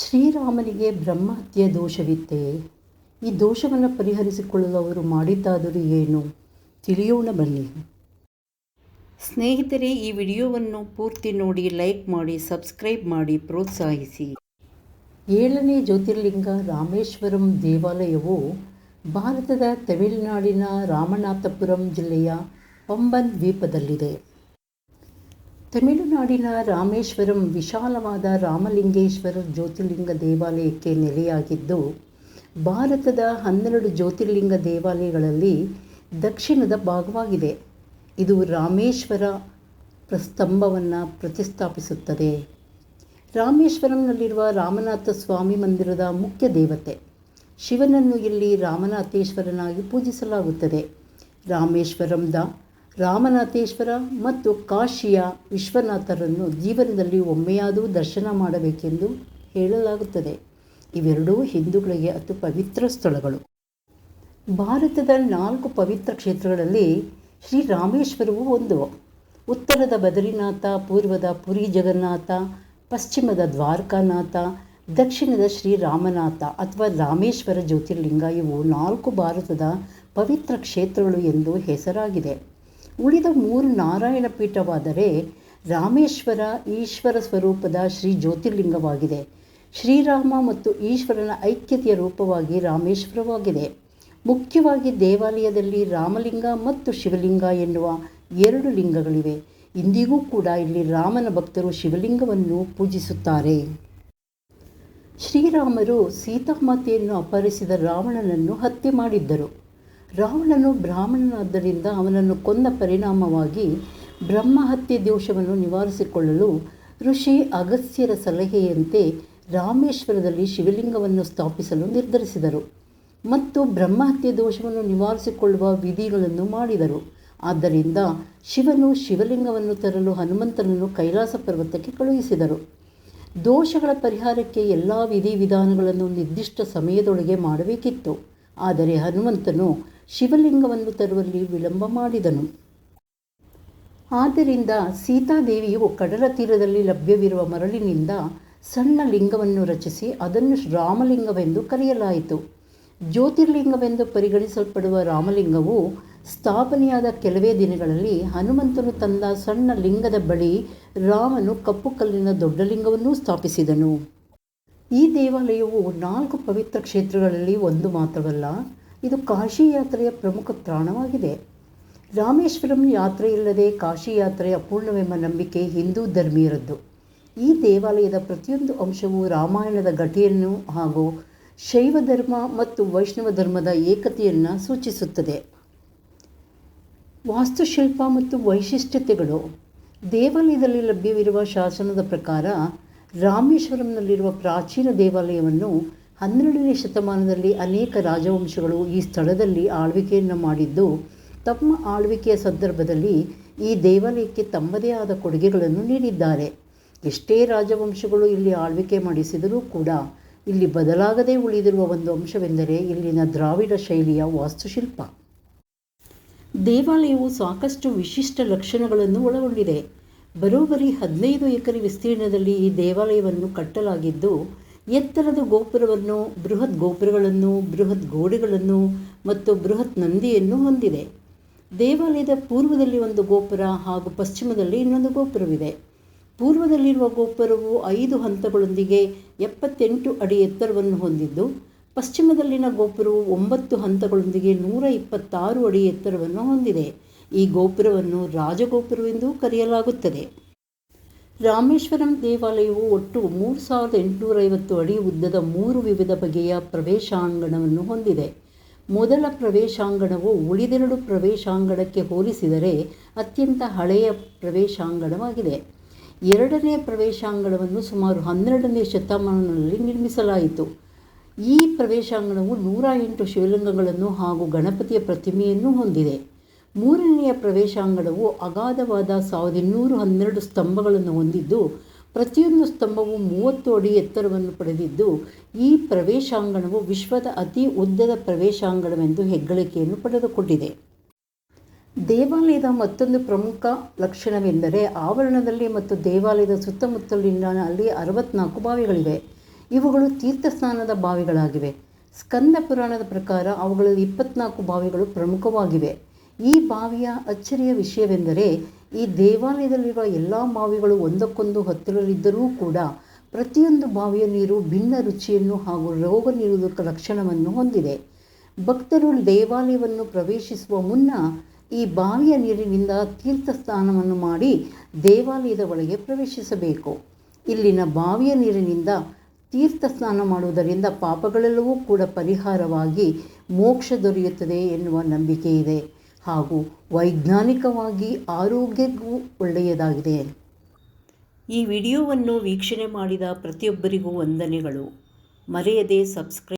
ಶ್ರೀರಾಮನಿಗೆ ಬ್ರಹ್ಮಹತ್ಯೆ ದೋಷವಿತ್ತೆ? ಈ ದೋಷವನ್ನು ಪರಿಹರಿಸಿಕೊಳ್ಳಲು ಅವರು ಮಾಡಿದ್ದಾದರೂ ಏನು? ತಿಳಿಯೋಣ ಬನ್ನಿ. ಸ್ನೇಹಿತರೆ, ಈ ವಿಡಿಯೋವನ್ನು ಪೂರ್ತಿ ನೋಡಿ ಲೈಕ್ ಮಾಡಿ, ಸಬ್ಸ್ಕ್ರೈಬ್ ಮಾಡಿ, ಪ್ರೋತ್ಸಾಹಿಸಿ. ಏಳನೇ ಜ್ಯೋತಿರ್ಲಿಂಗ ರಾಮೇಶ್ವರಂ ದೇವಾಲಯವು ಭಾರತದ ತಮಿಳುನಾಡಿನ ರಾಮನಾಥಪುರಂ ಜಿಲ್ಲೆಯ ಪಂಬನ್ ದ್ವೀಪದಲ್ಲಿದೆ. ತಮಿಳುನಾಡಿನ ರಾಮೇಶ್ವರಂ ವಿಶಾಲವಾದ ರಾಮಲಿಂಗೇಶ್ವರ ಜ್ಯೋತಿರ್ಲಿಂಗ ದೇವಾಲಯಕ್ಕೆ ನೆಲೆಯಾಗಿದ್ದು, ಭಾರತದ ಹನ್ನೆರಡು ಜ್ಯೋತಿರ್ಲಿಂಗ ದೇವಾಲಯಗಳಲ್ಲಿ ದಕ್ಷಿಣದ ಭಾಗವಾಗಿದೆ. ಇದು ರಾಮೇಶ್ವರ ಪ್ರಸ್ತಂಭವನ್ನು ಪ್ರತಿಷ್ಠಾಪಿಸುತ್ತದೆ. ರಾಮೇಶ್ವರಂನಲ್ಲಿರುವ ರಾಮನಾಥ ಸ್ವಾಮಿ ಮಂದಿರದ ಮುಖ್ಯ ದೇವತೆ. ಶಿವನನ್ನು ಇಲ್ಲಿ ರಾಮನಾಥೇಶ್ವರನಾಗಿ ಪೂಜಿಸಲಾಗುತ್ತದೆ. ರಾಮೇಶ್ವರಂದ ರಾಮನಾಥೇಶ್ವರ ಮತ್ತು ಕಾಶಿಯ ವಿಶ್ವನಾಥರನ್ನು ಜೀವನದಲ್ಲಿ ಒಮ್ಮೆಯಾದರೂ ದರ್ಶನ ಮಾಡಬೇಕೆಂದು ಹೇಳಲಾಗುತ್ತದೆ. ಇವೆರಡೂ ಹಿಂದೂಗಳಿಗೆ ಅತಿ ಪವಿತ್ರ ಸ್ಥಳಗಳು. ಭಾರತದ ನಾಲ್ಕು ಪವಿತ್ರ ಕ್ಷೇತ್ರಗಳಲ್ಲಿ ಶ್ರೀ ರಾಮೇಶ್ವರವು ಒಂದು. ಉತ್ತರದ ಬದರಿನಾಥ, ಪೂರ್ವದ ಪುರಿ ಜಗನ್ನಾಥ, ಪಶ್ಚಿಮದ ದ್ವಾರಕಾನಾಥ, ದಕ್ಷಿಣದ ಶ್ರೀರಾಮನಾಥ ಅಥವಾ ರಾಮೇಶ್ವರ ಜ್ಯೋತಿರ್ಲಿಂಗ ಇವು ನಾಲ್ಕು ಭಾರತದ ಪವಿತ್ರ ಕ್ಷೇತ್ರಗಳು ಎಂದು ಹೆಸರಾಗಿದೆ. ಉಳಿದ ಮೂರು ನಾರಾಯಣ ಪೀಠವಾದರೆ ರಾಮೇಶ್ವರ ಈಶ್ವರ ಸ್ವರೂಪದ ಶ್ರೀ ಜ್ಯೋತಿರ್ಲಿಂಗವಾಗಿದೆ. ಶ್ರೀರಾಮ ಮತ್ತು ಈಶ್ವರನ ಐಕ್ಯತೆಯ ರೂಪವಾಗಿ ರಾಮೇಶ್ವರವಾಗಿದೆ. ಮುಖ್ಯವಾಗಿ ದೇವಾಲಯದಲ್ಲಿ ರಾಮಲಿಂಗ ಮತ್ತು ಶಿವಲಿಂಗ ಎನ್ನುವ ಎರಡು ಲಿಂಗಗಳಿವೆ. ಇಂದಿಗೂ ಕೂಡ ಇಲ್ಲಿ ರಾಮನ ಭಕ್ತರು ಶಿವಲಿಂಗವನ್ನು ಪೂಜಿಸುತ್ತಾರೆ. ಶ್ರೀರಾಮರು ಸೀತಾಮಾತೆಯನ್ನು ಅಪಹರಿಸಿದ ರಾವಣನನ್ನು ಹತ್ಯೆ ಮಾಡಿದ್ದರು. ರಾವಣನು ಬ್ರಾಹ್ಮಣನಾದ್ದರಿಂದ ಅವನನ್ನು ಕೊಂದ ಪರಿಣಾಮವಾಗಿ ಬ್ರಹ್ಮಹತ್ಯೆ ದೋಷವನ್ನು ನಿವಾರಿಸಿಕೊಳ್ಳಲು ಋಷಿ ಅಗಸ್ತ್ಯರ ಸಲಹೆಯಂತೆ ರಾಮೇಶ್ವರದಲ್ಲಿ ಶಿವಲಿಂಗವನ್ನು ಸ್ಥಾಪಿಸಲು ನಿರ್ಧರಿಸಿದರು ಮತ್ತು ಬ್ರಹ್ಮಹತ್ಯೆ ದೋಷವನ್ನು ನಿವಾರಿಸಿಕೊಳ್ಳುವ ವಿಧಿಗಳನ್ನು ಮಾಡಿದರು. ಆದ್ದರಿಂದ ಶಿವನು ಶಿವಲಿಂಗವನ್ನು ತರಲು ಹನುಮಂತನನ್ನು ಕೈಲಾಸ ಪರ್ವತಕ್ಕೆ ಕಳುಹಿಸಿದರು. ದೋಷಗಳ ಪರಿಹಾರಕ್ಕೆ ಎಲ್ಲ ವಿಧಿವಿಧಾನಗಳನ್ನು ನಿರ್ದಿಷ್ಟ ಸಮಯದೊಳಗೆ ಮಾಡಬೇಕಿತ್ತು. ಆದರೆ ಹನುಮಂತನು ಶಿವಲಿಂಗವನ್ನು ತರುವಲ್ಲಿ ವಿಳಂಬ ಮಾಡಿದನು. ಆದ್ದರಿಂದ ಸೀತಾದೇವಿಯು ಕಡಲ ತೀರದಲ್ಲಿ ಲಭ್ಯವಿರುವ ಮರಳಿನಿಂದ ಸಣ್ಣ ಲಿಂಗವನ್ನು ರಚಿಸಿ ಅದನ್ನು ರಾಮಲಿಂಗವೆಂದು ಕರೆಯಲಾಯಿತು. ಜ್ಯೋತಿರ್ಲಿಂಗವೆಂದು ಪರಿಗಣಿಸಲ್ಪಡುವ ರಾಮಲಿಂಗವು ಸ್ಥಾಪನೆಯಾದ ಕೆಲವೇ ದಿನಗಳಲ್ಲಿ ಹನುಮಂತನು ತಂದ ಸಣ್ಣ ಲಿಂಗದ ಬಳಿ ರಾಮನು ಕಪ್ಪು ಕಲ್ಲಿನ ದೊಡ್ಡ ಲಿಂಗವನ್ನು ಸ್ಥಾಪಿಸಿದನು. ಈ ದೇವಾಲಯವು ನಾಲ್ಕು ಪವಿತ್ರ ಕ್ಷೇತ್ರಗಳಲ್ಲಿ ಒಂದು ಮಾತ್ರವಲ್ಲ ಇದು ಕಾಶಿ ಯಾತ್ರೆಯ ಪ್ರಮುಖ ತಾಣವಾಗಿದೆ. ರಾಮೇಶ್ವರಂ ಯಾತ್ರೆಯಿಲ್ಲದೆ ಕಾಶಿ ಯಾತ್ರೆ ಅಪೂರ್ಣವೆಂಬ ನಂಬಿಕೆ ಹಿಂದೂ ಧರ್ಮೀಯರದ್ದು. ಈ ದೇವಾಲಯದ ಪ್ರತಿಯೊಂದು ಅಂಶವೂ ರಾಮಾಯಣದ ಘಟೆಯನ್ನು ಹಾಗೂ ಶೈವ ಧರ್ಮ ಮತ್ತು ವೈಷ್ಣವ ಧರ್ಮದ ಏಕತೆಯನ್ನು ಸೂಚಿಸುತ್ತದೆ. ವಾಸ್ತುಶಿಲ್ಪ ಮತ್ತು ವೈಶಿಷ್ಟ್ಯತೆಗಳು. ದೇವಾಲಯದಲ್ಲಿ ಲಭ್ಯವಿರುವ ಶಾಸನದ ಪ್ರಕಾರ ರಾಮೇಶ್ವರಂನಲ್ಲಿರುವ ಪ್ರಾಚೀನ ದೇವಾಲಯವನ್ನು ಹನ್ನೆರಡನೇ ಶತಮಾನದಲ್ಲಿ ಅನೇಕ ರಾಜವಂಶಗಳು ಈ ಸ್ಥಳದಲ್ಲಿ ಆಳ್ವಿಕೆಯನ್ನು ಮಾಡಿದ್ದು, ತಮ್ಮ ಆಳ್ವಿಕೆಯ ಸಂದರ್ಭದಲ್ಲಿ ಈ ದೇವಾಲಯಕ್ಕೆ ತಮ್ಮದೇ ಆದ ಕೊಡುಗೆಗಳನ್ನು ನೀಡಿದ್ದಾರೆ. ಎಷ್ಟೇ ರಾಜವಂಶಗಳು ಇಲ್ಲಿ ಆಳ್ವಿಕೆ ಮಾಡಿಸಿದರೂ ಕೂಡ ಇಲ್ಲಿ ಬದಲಾಗದೆ ಉಳಿದಿರುವ ಒಂದು ಅಂಶವೆಂದರೆ ಇಲ್ಲಿನ ದ್ರಾವಿಡ ಶೈಲಿಯ ವಾಸ್ತುಶಿಲ್ಪ. ದೇವಾಲಯವು ಸಾಕಷ್ಟು ವಿಶಿಷ್ಟ ಲಕ್ಷಣಗಳನ್ನು ಒಳಗೊಂಡಿದೆ. ಬರೋಬ್ಬರಿ ಹದಿನೈದು ಎಕರೆ ವಿಸ್ತೀರ್ಣದಲ್ಲಿ ಈ ದೇವಾಲಯವನ್ನು ಕಟ್ಟಲಾಗಿದ್ದು ಎತ್ತರದ ಗೋಪುರವನ್ನು, ಬೃಹತ್ ಗೋಪುರಗಳನ್ನು, ಬೃಹತ್ ಗೋಡೆಗಳನ್ನು ಮತ್ತು ಬೃಹತ್ ನಂದಿಯನ್ನು ಹೊಂದಿದೆ. ದೇವಾಲಯದ ಪೂರ್ವದಲ್ಲಿ ಒಂದು ಗೋಪುರ ಹಾಗೂ ಪಶ್ಚಿಮದಲ್ಲಿ ಇನ್ನೊಂದು ಗೋಪುರವಿದೆ. ಪೂರ್ವದಲ್ಲಿರುವ ಗೋಪುರವು ಐದು ಹಂತಗಳೊಂದಿಗೆ ಎಪ್ಪತ್ತೆಂಟು ಅಡಿ ಎತ್ತರವನ್ನು ಹೊಂದಿದ್ದು, ಪಶ್ಚಿಮದಲ್ಲಿನ ಗೋಪುರವು ಒಂಬತ್ತು ಹಂತಗಳೊಂದಿಗೆ ನೂರ ಇಪ್ಪತ್ತಾರು ಅಡಿ ಎತ್ತರವನ್ನು ಹೊಂದಿದೆ. ಈ ಗೋಪುರವನ್ನು ರಾಜಗೋಪುರವೆಂದೂ ಕರೆಯಲಾಗುತ್ತದೆ. ರಾಮೇಶ್ವರಂ ದೇವಾಲಯವು ಒಟ್ಟು ಮೂರು ಸಾವಿರದ ಎಂಟುನೂರೈವತ್ತು ಅಡಿ ಉದ್ದದ ಮೂರು ವಿವಿಧ ಬಗೆಯ ಪ್ರವೇಶಾಂಗಣವನ್ನು ಹೊಂದಿದೆ. ಮೊದಲ ಪ್ರವೇಶಾಂಗಣವು ಉಳಿದೆರಡು ಪ್ರವೇಶಾಂಗಣಕ್ಕೆ ಹೋಲಿಸಿದರೆ ಅತ್ಯಂತ ಹಳೆಯ ಪ್ರವೇಶಾಂಗಣವಾಗಿದೆ. ಎರಡನೇ ಪ್ರವೇಶಾಂಗಣವನ್ನು ಸುಮಾರು ಹನ್ನೆರಡನೇ ಶತಮಾನದಲ್ಲಿ ನಿರ್ಮಿಸಲಾಯಿತು. ಈ ಪ್ರವೇಶಾಂಗಣವು ನೂರ ಎಂಟು ಶಿವಲಿಂಗಗಳನ್ನು ಹಾಗೂ ಗಣಪತಿಯ ಪ್ರತಿಮೆಯನ್ನು ಹೊಂದಿದೆ. ಮೂರನೆಯ ಪ್ರವೇಶಾಂಗಣವು ಅಗಾಧವಾದ ಸಾವಿರದ ಇನ್ನೂರು ಹನ್ನೆರಡು ಸ್ತಂಭಗಳನ್ನು ಹೊಂದಿದ್ದು, ಪ್ರತಿಯೊಂದು ಸ್ತಂಭವು ಮೂವತ್ತು ಅಡಿ ಎತ್ತರವನ್ನು ಪಡೆದಿದ್ದು, ಈ ಪ್ರವೇಶಾಂಗಣವು ವಿಶ್ವದ ಅತಿ ಉದ್ದದ ಪ್ರವೇಶಾಂಗಣವೆಂದು ಹೆಗ್ಗಳಿಕೆಯನ್ನು ಪಡೆದುಕೊಂಡಿದೆ. ದೇವಾಲಯದ ಮತ್ತೊಂದು ಪ್ರಮುಖ ಲಕ್ಷಣವೆಂದರೆ, ಆವರಣದಲ್ಲಿ ಮತ್ತು ದೇವಾಲಯದ ಸುತ್ತಮುತ್ತಲಿನ ಅಲ್ಲಿ ಅರವತ್ನಾಲ್ಕು ಬಾವಿಗಳಿವೆ. ಇವುಗಳು ತೀರ್ಥಸ್ನಾನದ ಬಾವಿಗಳಾಗಿವೆ. ಸ್ಕಂದ ಪುರಾಣದ ಪ್ರಕಾರ ಅವುಗಳಲ್ಲಿ ಇಪ್ಪತ್ನಾಲ್ಕು ಬಾವಿಗಳು ಪ್ರಮುಖವಾಗಿವೆ. ಈ ಬಾವಿಯ ಅಚ್ಚರಿಯ ವಿಷಯವೆಂದರೆ ಈ ದೇವಾಲಯದಲ್ಲಿರುವ ಎಲ್ಲ ಬಾವಿಗಳು ಒಂದಕ್ಕೊಂದು ಹತ್ತಿರಲಿದ್ದರೂ ಕೂಡ ಪ್ರತಿಯೊಂದು ಬಾವಿಯ ನೀರು ಭಿನ್ನ ರುಚಿಯನ್ನು ಹಾಗೂ ರೋಗ ನಿರೋಧಕ ಲಕ್ಷಣವನ್ನು ಹೊಂದಿದೆ. ಭಕ್ತರು ದೇವಾಲಯವನ್ನು ಪ್ರವೇಶಿಸುವ ಮುನ್ನ ಈ ಬಾವಿಯ ನೀರಿನಿಂದ ತೀರ್ಥ ಸ್ನಾನವನ್ನು ಮಾಡಿ ದೇವಾಲಯದ ಒಳಗೆ ಪ್ರವೇಶಿಸಬೇಕು. ಇಲ್ಲಿನ ಬಾವಿಯ ನೀರಿನಿಂದ ತೀರ್ಥ ಸ್ನಾನ ಮಾಡುವುದರಿಂದ ಪಾಪಗಳೆಲ್ಲವೂ ಕೂಡ ಪರಿಹಾರವಾಗಿ ಮೋಕ್ಷ ದೊರೆಯುತ್ತದೆ ಎನ್ನುವ ನಂಬಿಕೆ ಇದೆ ಹಾಗೂ ವೈಜ್ಞಾನಿಕವಾಗಿ ಆರೋಗ್ಯಕ್ಕೂ ಒಳ್ಳೆಯದಾಗಿದೆ. ಈ ವಿಡಿಯೋವನ್ನು ವೀಕ್ಷಣೆ ಮಾಡಿದ ಪ್ರತಿಯೊಬ್ಬರಿಗೂ ವಂದನೆಗಳು. ಮರೆಯದೆ ಸಬ್ಸ್ಕ್ರೈಬ್